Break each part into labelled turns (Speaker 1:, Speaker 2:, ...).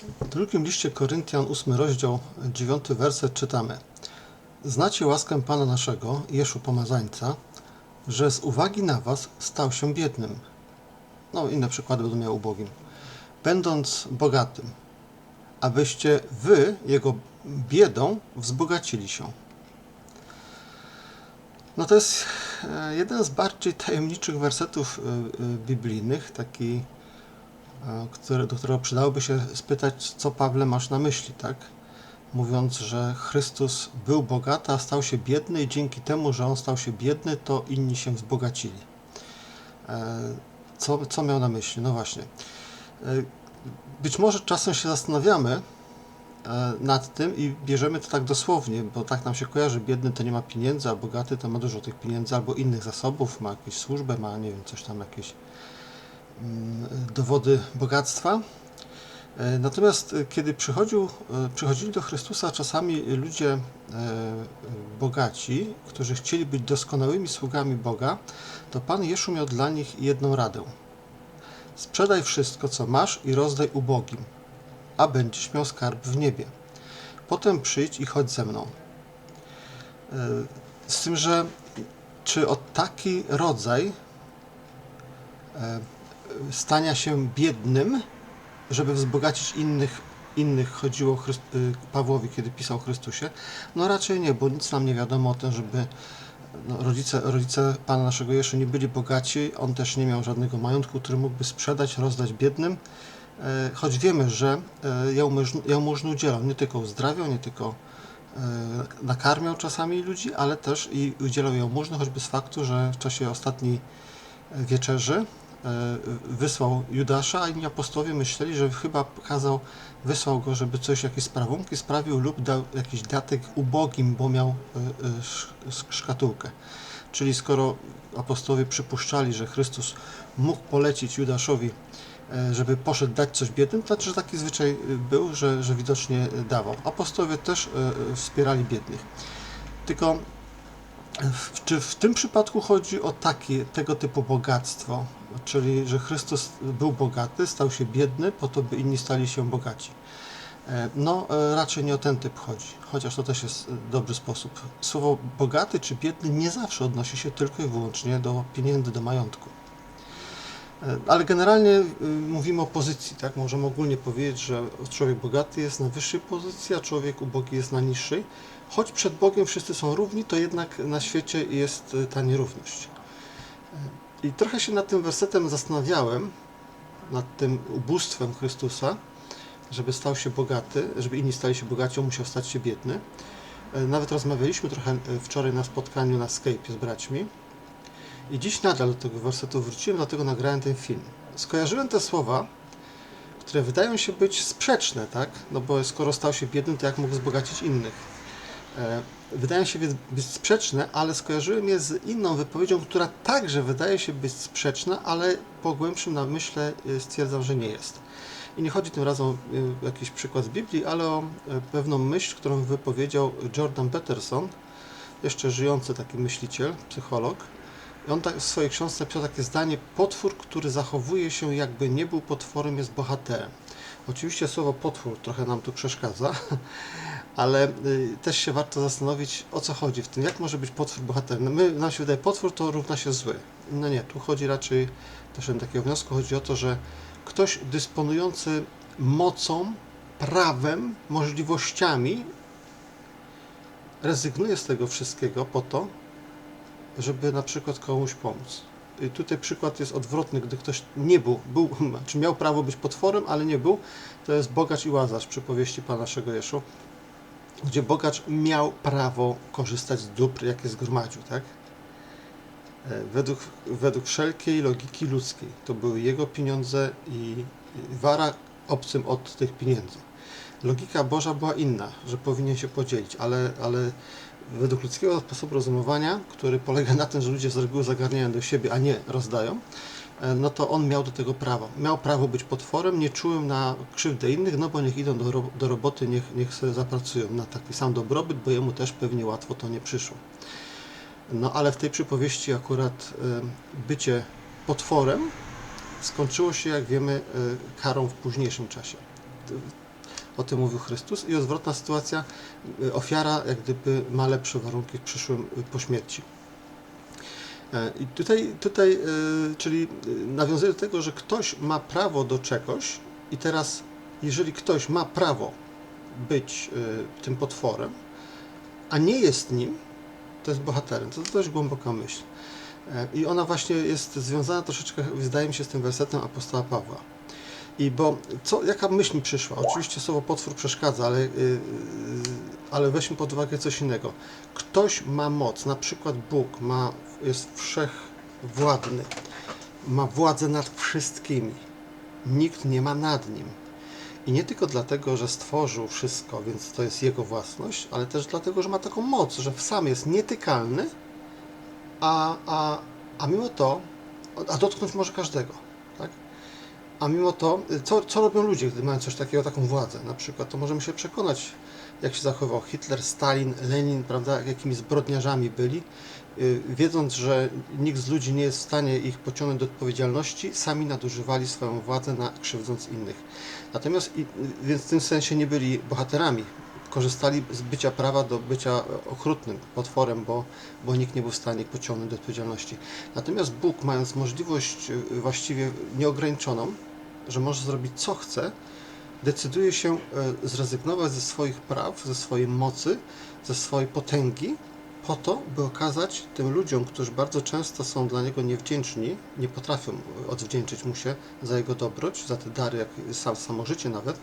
Speaker 1: W drugim liście Koryntian, 8 rozdział, 9 werset czytamy. Znacie łaskę Pana naszego, Jeszu Pomazańca, że z uwagi na was stał się biednym. No, inne przykłady będą miał ubogim. Będąc bogatym, abyście wy jego biedą wzbogacili się. No to jest e, jeden z bardziej tajemniczych wersetów e, e, biblijnych, taki, który, do którego przydałoby się spytać, co Pawle masz na myśli, tak? Mówiąc, że Chrystus był bogaty, a stał się biedny i dzięki temu, że On stał się biedny, to inni się wzbogacili. E, Co, co miał na myśli? No właśnie. E, Być może czasem się zastanawiamy, e, nad tym i bierzemy to tak dosłownie, bo tak nam się kojarzy, biedny to nie ma pieniędzy, a bogaty to ma dużo tych pieniędzy albo innych zasobów, ma jakąś służbę, ma nie wiem, coś tam, jakieś dowody bogactwa. E, Natomiast e, kiedy przychodził, e, przychodzili do Chrystusa czasami ludzie bogaci, którzy chcieli być doskonałymi sługami Boga, to Pan Jeszu miał dla nich jedną radę. Sprzedaj wszystko, co masz i rozdaj ubogim, a będziesz miał skarb w niebie. Potem przyjdź i chodź ze mną. Z tym, że czy o taki rodzaj stania się biednym, żeby wzbogacić innych, innych. Chodziło Chryst- y, Pawłowi, kiedy pisał o Chrystusie? No raczej nie, bo nic nam nie wiadomo o tym, żeby no, rodzice, rodzice Pana naszego Jeszu nie byli bogaci, on też nie miał żadnego majątku, który mógłby sprzedać, rozdać biednym, E, choć wiemy, że e, jałmużn- jałmużny udzielał, nie tylko uzdrawiał, nie tylko e, nakarmiał czasami ludzi, ale też i udzielał jałmużny, choćby z faktu, że w czasie ostatniej wieczerzy wysłał Judasza, a inni apostołowie myśleli, że chyba kazał, wysłał go, żeby coś, jakieś sprawunki sprawił lub dał jakiś datek ubogim, bo miał e, e, sz- sz- szkatułkę. Czyli skoro apostołowie przypuszczali, że Chrystus mógł polecić Judaszowi, e, żeby poszedł dać coś biednym, to znaczy, że taki zwyczaj e, był, że, że widocznie e, dawał. Apostołowie też e, e, wspierali biednych. Tylko czy w tym przypadku chodzi o takie, tego typu bogactwo, czyli że Chrystus był bogaty, stał się biedny, po to by inni stali się bogaci? E, No, e, raczej nie o ten typ chodzi, chociaż to też jest e, dobry sposób. Słowo bogaty czy biedny nie zawsze odnosi się tylko i wyłącznie do pieniędzy, do majątku. Ale generalnie y, mówimy o pozycji, tak? Możemy ogólnie powiedzieć, że człowiek bogaty jest na wyższej pozycji, a człowiek ubogi jest na niższej. Choć przed Bogiem wszyscy są równi, to jednak na świecie jest y, ta nierówność. I trochę się nad tym wersetem zastanawiałem, nad tym ubóstwem Chrystusa, żeby stał się bogaty, żeby inni stali się bogaci, on musiał stać się biedny. E, Nawet rozmawialiśmy trochę e, wczoraj na spotkaniu na Skype z braćmi. I dziś nadal do tego wersetu wróciłem, dlatego nagrałem ten film. Skojarzyłem te słowa, które wydają się być sprzeczne, tak? No bo skoro stał się biednym, to jak mógł wzbogacić innych? E, Wydają się więc być sprzeczne, ale skojarzyłem je z inną wypowiedzią, która także wydaje się być sprzeczna, ale po głębszym namyśle e, stwierdzam, że nie jest. I nie chodzi tym razem o e, jakiś przykład z Biblii, ale o pewną myśl, którą wypowiedział Jordan Peterson, jeszcze żyjący taki myśliciel, psycholog. I on tak w swojej książce napisał takie zdanie: Potwór, który zachowuje się jakby nie był potworem, jest bohaterem. Oczywiście słowo potwór trochę nam tu przeszkadza, ale y, też się warto zastanowić, o co chodzi w tym. Jak może być potwór bohaterem? No my, nam się wydaje, potwór to równa się zły. No nie, tu chodzi raczej, doszedłem do takiego wniosku, chodzi o to, że ktoś dysponujący mocą, prawem, możliwościami rezygnuje z tego wszystkiego po to, żeby na przykład komuś pomóc. I tutaj przykład jest odwrotny, gdy ktoś nie był, był, czy miał prawo być potworem, ale nie był, to jest bogacz i łazarz przy powieści Pana naszego Jeszu, gdzie bogacz miał prawo korzystać z dóbr, jakie zgromadził, tak? E, Według, według wszelkiej logiki ludzkiej. To były jego pieniądze i i wara obcym od tych pieniędzy. Logika Boża była inna, że powinien się podzielić, ale, ale według ludzkiego sposobu rozumowania, który polega na tym, że ludzie z reguły zagarniają do siebie, a nie rozdają, e, no to on miał do tego prawo. Miał prawo być potworem, nie czułem na krzywdę innych, no bo niech idą do, do roboty, niech, niech sobie zapracują na taki sam dobrobyt, bo jemu też pewnie łatwo to nie przyszło. No ale w tej przypowieści akurat e, bycie potworem skończyło się, jak wiemy, e, karą w późniejszym czasie. O tym mówił Chrystus i odwrotna sytuacja, y, ofiara jak gdyby ma lepsze warunki w przyszłym y, po śmierci. E, I tutaj, tutaj y, czyli nawiązuje do tego, że ktoś ma prawo do czegoś i teraz, jeżeli ktoś ma prawo być tym potworem, a nie jest nim, to jest bohaterem. To dość głęboka myśl. E, I ona właśnie jest związana troszeczkę, wydaje mi się, z tym wersetem apostoła Pawła. I bo co, jaka myśl mi przyszła? Oczywiście słowo potwór przeszkadza, ale, yy, ale weźmy pod uwagę coś innego. Ktoś ma moc, na przykład Bóg ma, jest wszechwładny, ma władzę nad wszystkimi. Nikt nie ma nad nim. I nie tylko dlatego, że stworzył wszystko, więc to jest jego własność, ale też dlatego, że ma taką moc, że sam jest nietykalny, a, a, a mimo to, a dotknąć może każdego, tak? A mimo to, co, co robią ludzie, gdy mają coś takiego, taką władzę? Na przykład, to możemy się przekonać, jak się zachował Hitler, Stalin, Lenin, prawda, jakimi zbrodniarzami byli, yy, wiedząc, że nikt z ludzi nie jest w stanie ich pociągnąć do odpowiedzialności, sami nadużywali swoją władzę, na, krzywdząc innych. Natomiast, i, więc w tym sensie nie byli bohaterami, korzystali z bycia prawa do bycia okrutnym, potworem, bo, bo nikt nie był w stanie ich pociągnąć do odpowiedzialności. Natomiast Bóg, mając możliwość y, właściwie nieograniczoną, że może zrobić co chce, decyduje się y, zrezygnować ze swoich praw, ze swojej mocy, ze swojej potęgi, po to, by okazać tym ludziom, którzy bardzo często są dla Niego niewdzięczni, nie potrafią odwdzięczyć Mu się za Jego dobroć, za te dary, jak sam, samo życie nawet,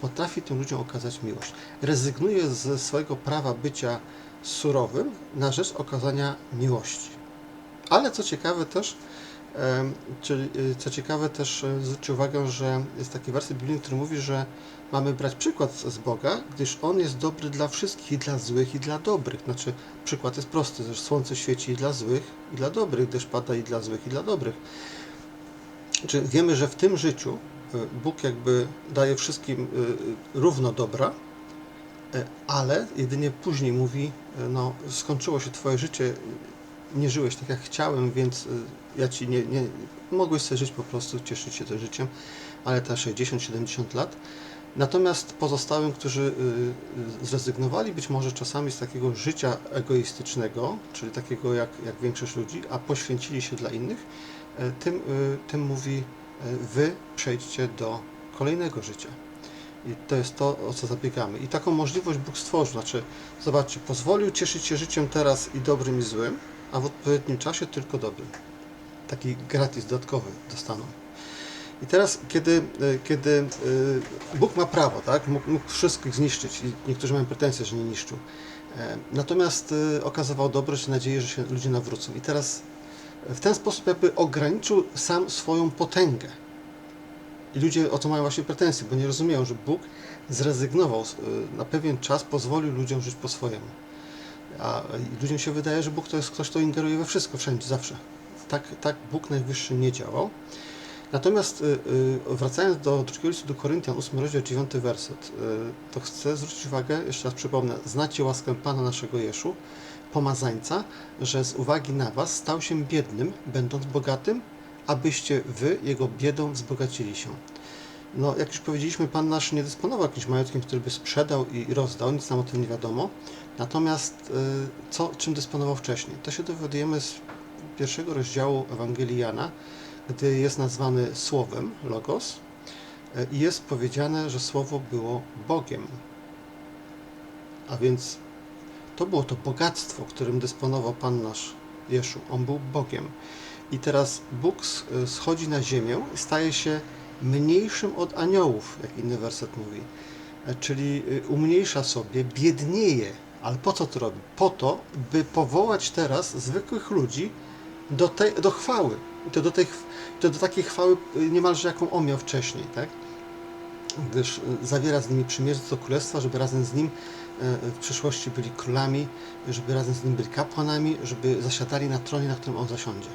Speaker 1: potrafi tym ludziom okazać miłość. Rezygnuje ze swojego prawa bycia surowym na rzecz okazania miłości. Ale co ciekawe też, czyli y, co ciekawe też e, zwróćcie uwagę, że jest taki werset biblijny, który mówi, że mamy brać przykład z Boga, gdyż On jest dobry dla wszystkich, dla złych, i dla dobrych. Znaczy, przykład jest prosty, że słońce świeci i dla złych, i dla dobrych, deszcz pada i dla złych, i dla dobrych. Czy wiemy, że w tym życiu y, Bóg jakby daje wszystkim y, y, równo dobra, y, ale jedynie później mówi, y, no skończyło się Twoje życie, nie żyłeś tak jak chciałem, więc y, ja Ci nie, nie mogłeś sobie żyć po prostu, cieszyć się tym życiem, ale te 60-70 lat. Natomiast pozostałym, którzy y, y, zrezygnowali być może czasami z takiego życia egoistycznego, czyli takiego jak, jak większość ludzi, a poświęcili się dla innych, y, tym, tym mówi, y, wy przejdźcie do kolejnego życia. I to jest to, o co zabiegamy. I taką możliwość Bóg stworzył. Znaczy, zobaczcie, pozwolił cieszyć się życiem teraz i dobrym i złym, a w odpowiednim czasie tylko dobrym. Taki gratis dodatkowy dostaną. I teraz, kiedy, y, kiedy y, Bóg ma prawo, tak? Mógł, mógł wszystkich zniszczyć i niektórzy mają pretensje, że nie niszczył. E, Natomiast okazywał dobroć i nadzieję, że się ludzie nawrócą. I teraz w ten sposób jakby ograniczył sam swoją potęgę. I ludzie o to mają właśnie pretensje, bo nie rozumieją, że Bóg zrezygnował na pewien czas, pozwolił ludziom żyć po swojemu. A ludziom się wydaje, że Bóg to jest ktoś, kto ingeruje we wszystko, wszędzie, zawsze. Tak, tak Bóg Najwyższy nie działał. Natomiast y, y, wracając do drugiego listu do Koryntian, 8 rozdział 9 werset, y, to chcę zwrócić uwagę, jeszcze raz przypomnę, znacie łaskę Pana naszego Jeszu, pomazańca, że z uwagi na was stał się biednym, będąc bogatym, abyście wy jego biedą wzbogacili się. No, jak już powiedzieliśmy, Pan nasz nie dysponował jakimś majątkiem, który by sprzedał i rozdał, nic nam o tym nie wiadomo. Natomiast y, co, czym dysponował wcześniej? To się dowiadujemy z pierwszego rozdziału Ewangelii Jana, gdy jest nazwany Słowem, Logos, y, i jest powiedziane, że Słowo było Bogiem. A więc to było to bogactwo, którym dysponował Pan nasz Jeszu. On był Bogiem. I teraz Bóg y, schodzi na ziemię i staje się mniejszym od aniołów, jak inny werset mówi. E, Czyli y, umniejsza sobie, biednieje. Ale po co to robi? Po to, by powołać teraz zwykłych ludzi do, tej, do chwały. I to do, tej, to do takiej chwały y, niemalże jaką on miał wcześniej, tak? Gdyż y, zawiera z nimi przymierze do królestwa, żeby razem z nim y, w przyszłości byli królami, żeby razem z nim byli kapłanami, żeby zasiadali na tronie, na którym on zasiądzie.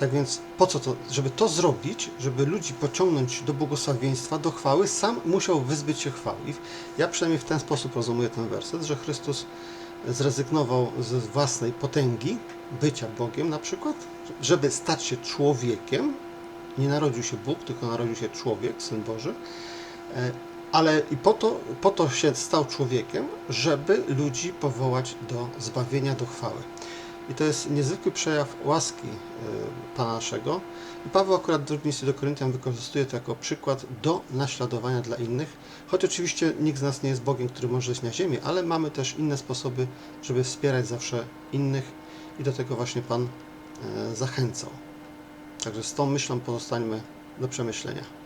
Speaker 1: Tak więc po co to? Żeby to zrobić, żeby ludzi pociągnąć do błogosławieństwa, do chwały, sam musiał wyzbyć się chwały. Ja przynajmniej w ten sposób rozumuję ten werset, że Chrystus zrezygnował ze własnej potęgi, bycia Bogiem na przykład, żeby stać się człowiekiem. Nie narodził się Bóg, tylko narodził się człowiek, Syn Boży. E, Ale i po to, po to się stał człowiekiem, żeby ludzi powołać do zbawienia, do chwały. I to jest niezwykły przejaw łaski y, Pana naszego. I Paweł akurat w drugim liście do Koryntian wykorzystuje to jako przykład do naśladowania dla innych. Choć oczywiście nikt z nas nie jest Bogiem, który może zejść na ziemię, ale mamy też inne sposoby, żeby wspierać zawsze innych i do tego właśnie Pan e, zachęcał. Także z tą myślą pozostańmy do przemyślenia.